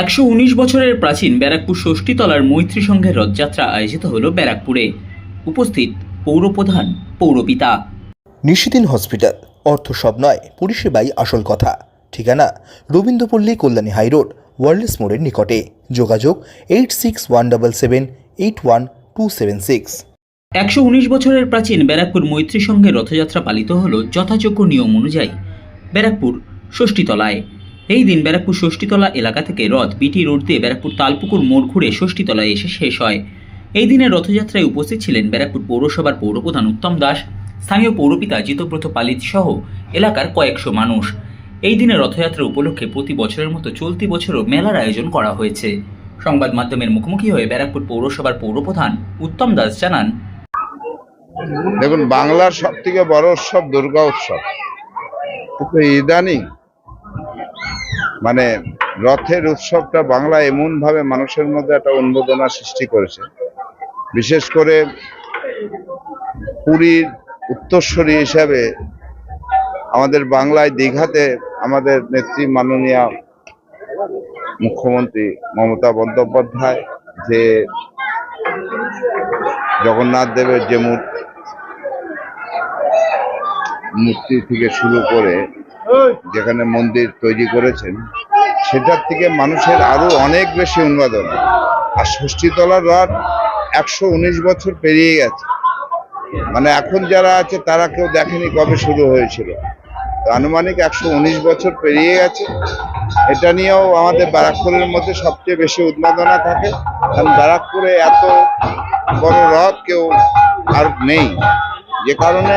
একশো উনিশ বছরের প্রাচীন ব্যারাকপুর ষষ্ঠীতলার মৈত্রী সংঘের রথযাত্রা আয়োজিত হল ব্যারাকপুরে। উপস্থিত পৌরপ্রধান পৌরপিতা। নিশিদিন হসপিটাল অর্থ সব নয় পরিষেবাই আসল কথা। ঠিকানা রবীন্দ্রপল্লী কল্যাণী হাইরোড ওয়ার্ল্ডস মোড়ের নিকটে। যোগাযোগ eight six one double seven eight one two seven six. একশো উনিশ বছরের প্রাচীন ব্যারাকপুর মৈত্রী সংঘের রথযাত্রা পালিত হল যথাযোগ্য নিয়ম অনুযায়ী ব্যারাকপুর ষষ্ঠীতলায়। এই দিন ব্যারাকপুর ষষ্ঠীতলা এলাকা থেকে রথ বিটি রোড দিয়ে ব্যারাকপুর তালপুকুর মোড় ঘুরে ষষ্ঠীতলায় এসে শেষ হয়। এই দিনের রথযাত্রায় উপস্থিত ছিলেন ব্যারাকপুর পৌরসভার পৌরপ্রধান উত্তম দাস, স্থানীয় পৌরপিতা জিতব্রত পালিত সহ এলাকার কয়েকশো মানুষ। এই দিনে রথযাত্রা উপলক্ষে প্রতি বছরের মতো চলতি বছরও মেলার আয়োজন করা হয়েছে। সংবাদ মাধ্যমের মুখোমুখি হয়ে ব্যারাকপুর পৌরসভার পৌরপ্রধান উত্তম দাস জানান, দেখুন, বাংলার সব থেকে বড় উৎসব দুর্গা উৎসব। ইদানিং মানে রথের উৎসবটা বাংলা এমন ভাবে মানুষের মধ্যে একটা উন্মোদনা সৃষ্টি করেছে। বিশেষ করে পুরীর উত্তরস্বরী হিসাবে আমাদের বাংলায় দীঘাতে আমাদের নেত্রী মাননীয় মুখ্যমন্ত্রী মমতা বন্দ্যোপাধ্যায়, যে জগন্নাথ দেবের যে মূর্তি থেকে শুরু করে যেখানে মন্দির তৈরি করেছেন, সেটার থেকে মানুষের আরও অনেক বেশি উন্মাদনা। আর ষষ্ঠীতলার রথ একশো উনিশ বছর পেরিয়ে গেছে। মানে এখন যারা আছে, তারা কেউ দেখেনি কবে শুরু হয়েছিল। আনুমানিক একশো উনিশ বছর পেরিয়ে গেছে। এটা নিয়েও আমাদের ব্যারাকপুরের মধ্যে সবচেয়ে বেশি উন্মাদনা থাকে। কারণ ব্যারাকপুরে এত বড় রথ কেউ আর নেই। যে কারণে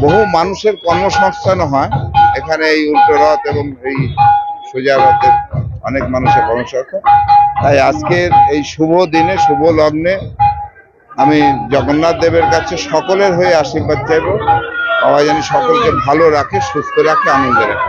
বহু মানুষের কর্মসংস্থান হয়। এখানে এই উল্টো রথ এবং এই সোজা রথের অনেক মানুষের কর্মসংস্থান। তাই আজকের এই শুভ দিনে, শুভ লগ্নে আমি জগন্নাথ দেবের কাছে সকলের হয়ে আশীর্বাদ চাইব। বাবা জানি সকলকে ভালো রাখে, সুস্থ রাখে, আনন্দে রাখে।